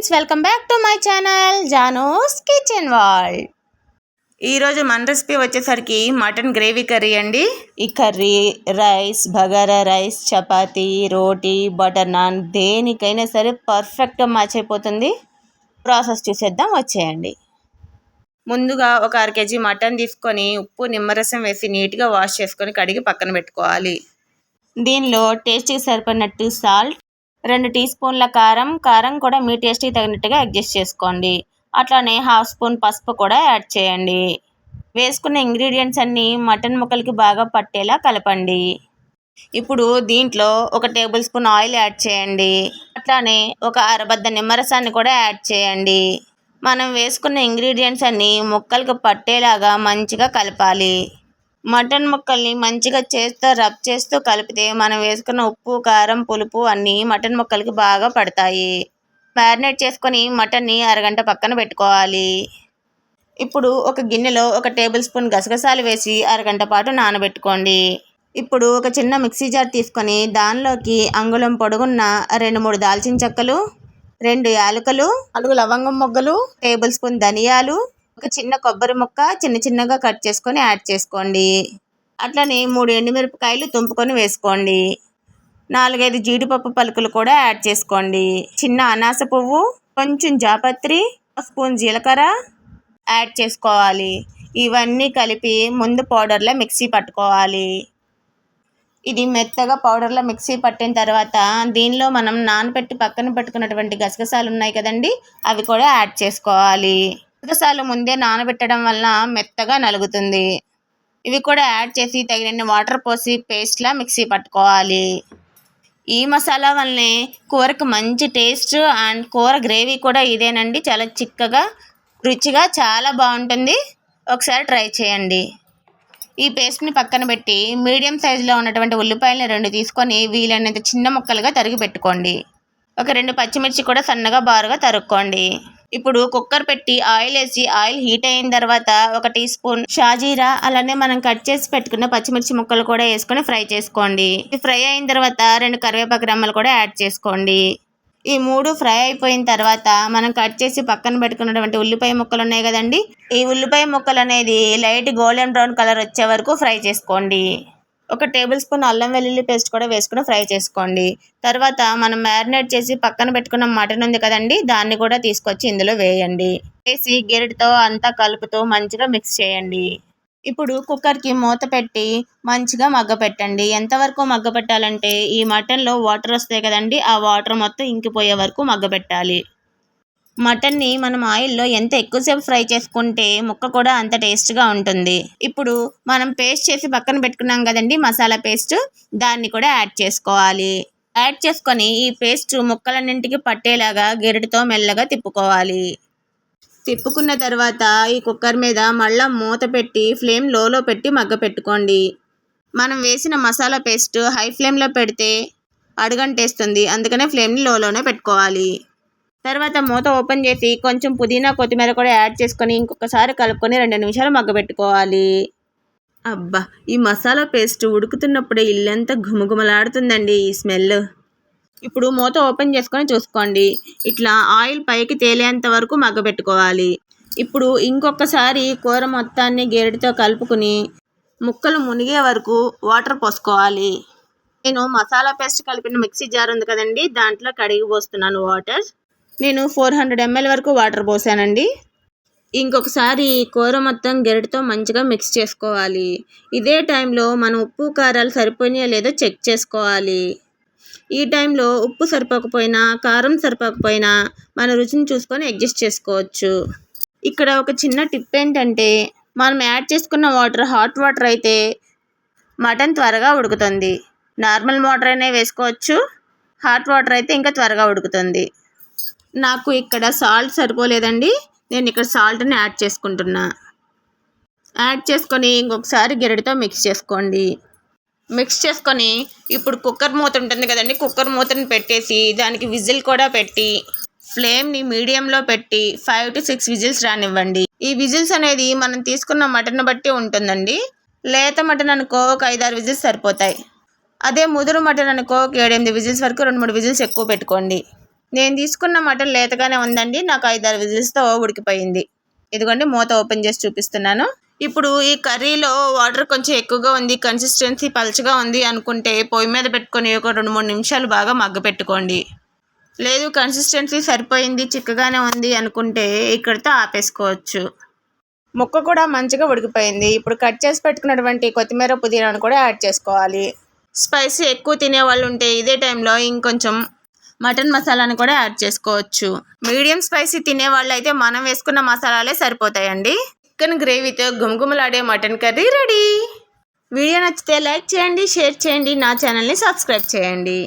Friends welcome back to my channel Jano's kitchen world. ఈరోజు మన recipe వచ్చేసరికి mutton gravy curry అండి. ఈ curry rice bagara rice chapati roti butter naan దేనికైనా సరే పర్ఫెక్ట్గా మ్యాచ్ అయిపోతుంది. ప్రాసెస్ చూసేద్దాం వచ్చేయండి. ముందుగా ఒక అర కేజీ మటన్ తీసుకొని ఉప్పు నిమ్మరసం వేసి నీట్గా వాష్ చేసుకొని కడిగి పక్కన పెట్టుకోవాలి. దీనిలో టేస్ట్కి సరిపడినట్టు సాల్ట్ రెండు టీ స్పూన్ల కారం కారం కూడా మీ టేస్ట్కి తగినట్టుగా అడ్జస్ట్ చేసుకోండి. అట్లానే హాఫ్ స్పూన్ పసుపు కూడా యాడ్ చేయండి. వేసుకున్న ఇంగ్రీడియంట్స్ అన్నీ మటన్ ముక్కలకి బాగా పట్టేలా కలపండి. ఇప్పుడు దీంట్లో ఒక టేబుల్ స్పూన్ ఆయిల్ యాడ్ చేయండి. అట్లానే ఒక అరబద్ద నిమ్మరసాన్ని కూడా యాడ్ చేయండి. మనం వేసుకున్న ఇంగ్రీడియంట్స్ అన్నీ ముక్కలకు పట్టేలాగా మంచిగా కలపాలి. మటన్ ముక్కల్ని మంచిగా చేస్తూ రబ్ చేస్తూ కలిపితే మనం వేసుకున్న ఉప్పు కారం పులుపు అన్నీ మటన్ ముక్కలకి బాగా పడతాయి. మ్యారినేట్ చేసుకొని మటన్ని అరగంట పక్కన పెట్టుకోవాలి. ఇప్పుడు ఒక గిన్నెలో ఒక టేబుల్ స్పూన్ గసగసాలు వేసి అరగంట పాటు నానబెట్టుకోండి. ఇప్పుడు ఒక చిన్న మిక్సీ జార్ తీసుకొని దానిలోకి అంగుళం పొడుగున్న రెండు మూడు దాల్చిన చెక్కలు రెండు యాలకులు నాలుగు లవంగం మొగ్గలు టేబుల్ స్పూన్ ధనియాలు ఒక చిన్న కొబ్బరి ముక్క చిన్న చిన్నగా కట్ చేసుకొని యాడ్ చేసుకోండి. అట్లనే మూడు ఎండుమిరపకాయలు తుంపుకొని వేసుకోండి. నాలుగైదు జీడిపప్పు పలుకులు కూడా యాడ్ చేసుకోండి. చిన్న అనాస పువ్వు కొంచెం జాపత్రి స్పూన్ జీలకర్ర యాడ్ చేసుకోవాలి. ఇవన్నీ కలిపి ముందు పౌడర్లో మిక్సీ పట్టుకోవాలి. ఇది మెత్తగా పౌడర్లో మిక్సీ పట్టిన తర్వాత దీనిలో మనం నానబెట్టి పక్కన పెట్టుకున్నటువంటి గసగసాలు ఉన్నాయి కదండి అవి కూడా యాడ్ చేసుకోవాలి. గసగసాలు ముందే నానబెట్టడం వలన మెత్తగా నలుగుతుంది. ఇవి కూడా యాడ్ చేసి తగినన్ని వాటర్ పోసి పేస్ట్లా మిక్సీ పట్టుకోవాలి. ఈ మసాలా వల్లనే కూరకు మంచి టేస్ట్ అండ్ కూర గ్రేవీ కూడా ఇదేనండి. చాలా చిక్కగా రుచిగా చాలా బాగుంటుంది. ఒకసారి ట్రై చేయండి. ఈ పేస్ట్ని పక్కన పెట్టి మీడియం సైజులో ఉన్నటువంటి ఉల్లిపాయలని రెండు తీసుకొని వీలైనంత చిన్న ముక్కలుగా తరిగి పెట్టుకోండి. ఒక రెండు పచ్చిమిర్చి కూడా సన్నగా బారుగా తరుక్కోండి. ఇప్పుడు కుక్కర్ పెట్టి ఆయిల్ వేసి ఆయిల్ హీట్ అయిన తర్వాత ఒక టీ స్పూన్ షాజీరా అలానే మనం కట్ చేసి పెట్టుకున్న పచ్చిమిర్చి ముక్కలు కూడా వేసుకొని ఫ్రై చేసుకోండి. ఫ్రై అయిన తర్వాత రెండు కరివేపాకు రెమ్మలు కూడా యాడ్ చేసుకోండి. ఈ మూడు ఫ్రై అయిపోయిన తర్వాత మనం కట్ చేసి పక్కన పెట్టుకున్నటువంటి ఉల్లిపాయ ముక్కలు ఉన్నాయి కదండి? ఈ ఉల్లిపాయ ముక్కలు అనేది లైట్ గోల్డెన్ బ్రౌన్ కలర్ వచ్చే వరకు ఫ్రై చేసుకోండి. ఒక టేబుల్ స్పూన్ అల్లం వెల్లుల్లి పేస్ట్ కూడా వేసుకుని ఫ్రై చేసుకోండి. తర్వాత మనం మ్యారినేట్ చేసి పక్కన పెట్టుకున్న మటన్ ఉంది కదండి దాన్ని కూడా తీసుకొచ్చి ఇందులో వేయండి. వేసి గెరటితో అంతా కలుపుతూ మంచిగా మిక్స్ చేయండి. ఇప్పుడు కుక్కర్కి మూత పెట్టి మంచిగా మగ్గ పెట్టండి. ఎంతవరకు మగ్గ పెట్టాలంటే ఈ మటన్లో వాటర్ వస్తాయి కదండి ఆ వాటర్ మొత్తం ఇంకిపోయే వరకు మగ్గ పెట్టాలి. మటన్ని మనం ఆయిల్లో ఎంత ఎక్కువసేపు ఫ్రై చేసుకుంటే ముక్క కూడా అంత టేస్ట్గా ఉంటుంది. ఇప్పుడు మనం పేస్ట్ చేసి పక్కన పెట్టుకున్నాం కదండి మసాలా పేస్ట్ దాన్ని కూడా యాడ్ చేసుకోవాలి. యాడ్ చేసుకొని ఈ పేస్ట్ ముక్కలన్నింటికి పట్టేలాగా గెరటితో మెల్లగా తిప్పుకోవాలి. తిప్పుకున్న తర్వాత ఈ కుక్కర్ మీద మళ్ళీ మూత పెట్టి ఫ్లేమ్ లోలో పెట్టి మగ్గ పెట్టుకోండి. మనం వేసిన మసాలా పేస్ట్ హై ఫ్లేమ్లో పెడితే అడుగంటేస్తుంది. అందుకనే ఫ్లేమ్ని లోలోనే పెట్టుకోవాలి. తర్వాత మూత ఓపెన్ చేసి కొంచెం పుదీనా కొత్తిమీర కూడా యాడ్ చేసుకొని ఇంకొకసారి కలుపుకొని రెండు నిమిషాలు మగ్గబెట్టుకోవాలి. అబ్బా ఈ మసాలా పేస్ట్ ఉడుకుతున్నప్పుడే ఇల్లంతా ఘుమఘుమలాడుతుందండి ఈ స్మెల్. ఇప్పుడు మూత ఓపెన్ చేసుకొని చూసుకోండి. ఇట్లా ఆయిల్ పైకి తేలేంత వరకు మగ్గబెట్టుకోవాలి. ఇప్పుడు ఇంకొకసారి కూర మొత్తాన్ని గేరెడితో కలుపుకుని ముక్కలు మునిగే వరకు వాటర్ పోసుకోవాలి. నేను మసాలా పేస్ట్ కలిపిన మిక్సీ జార్ ఉంది కదండి దాంట్లో కడిగి పోస్తున్నాను వాటర్. నేను ఫోర్ హండ్రెడ్ ఎంఎల్ వరకు వాటర్ పోసానండి. ఇంకొకసారి కూర మొత్తం గెరటితో మంచిగా మిక్స్ చేసుకోవాలి. ఇదే టైంలో మనం ఉప్పు కారాలు సరిపోయినాయో లేదో చెక్ చేసుకోవాలి. ఈ టైంలో ఉప్పు సరిపోకపోయినా కారం సరిపోకపోయినా మన రుచిని చూసుకొని అడ్జస్ట్ చేసుకోవచ్చు. ఇక్కడ ఒక చిన్న టిప్ ఏంటంటే మనం యాడ్ చేసుకున్న వాటర్ హాట్ వాటర్ అయితే మటన్ త్వరగా ఉడుకుతుంది. నార్మల్ వాటర్ అయినా వేసుకోవచ్చు. హాట్ వాటర్ అయితే ఇంకా త్వరగా ఉడుకుతుంది. నాకు ఇక్కడ సాల్ట్ సరిపోలేదండి. నేను ఇక్కడ సాల్ట్ని యాడ్ చేసుకుంటున్నా. యాడ్ చేసుకొని ఇంకొకసారి గెరటితో మిక్స్ చేసుకోండి. మిక్స్ చేసుకొని ఇప్పుడు కుక్కర్ మూత ఉంటుంది కదండి. కుక్కర్ మూతని పెట్టేసి దానికి విజిల్ కూడా పెట్టి ఫ్లేమ్ని మీడియంలో పెట్టి ఫైవ్ టు సిక్స్ విజిల్స్ రానివ్వండి. ఈ విజిల్స్ అనేది మనం తీసుకున్న మటన్ బట్టి ఉంటుందండి. లేత మటన్ అనుకో ఒక ఐదారు విజిల్స్ సరిపోతాయి. అదే ముదురు మటన్ అనుకో ఒక ఏడెనిమిది విజిల్స్ వరకు రెండు మూడు విజిల్స్ ఎక్కువ పెట్టుకోండి. నేను తీసుకున్న మటన్ లేతగానే ఉందండి. నాకు ఐదారు విజిల్స్తో ఉడికిపోయింది. ఇదిగోండి మూత ఓపెన్ చేసి చూపిస్తున్నాను. ఇప్పుడు ఈ కర్రీలో వాటర్ కొంచెం ఎక్కువగా ఉంది కన్సిస్టెన్సీ పలుచగా ఉంది అనుకుంటే పొయ్యి మీద పెట్టుకొని ఒక రెండు మూడు నిమిషాలు బాగా మగ్గ పెట్టుకోండి. లేదు కన్సిస్టెన్సీ సరిపోయింది చిక్కగానే ఉంది అనుకుంటే ఇక్కడితో ఆపేసుకోవచ్చు. ముక్క కూడా మంచిగా ఉడికిపోయింది. ఇప్పుడు కట్ చేసి పెట్టుకున్నటువంటి కొత్తిమీర పుదీనాను కూడా యాడ్ చేసుకోవాలి. స్పైసీ ఎక్కువ తినే వాళ్ళు ఉంటే ఇదే టైంలో ఇంకొంచెం మటన్ మసాలాని కూడా యాడ్ చేసుకోవచ్చు. మీడియం స్పైసీ తినే వాళ్ళు అయితే మనం వేసుకున్న మసాలాలే సరిపోతాయండి. చికెన్ గ్రేవీతో గుమగుమలాడే మటన్ కర్రీ రెడీ. వీడియో నచ్చితే లైక్ చేయండి షేర్ చేయండి నా ఛానల్ని సబ్స్క్రైబ్ చేయండి.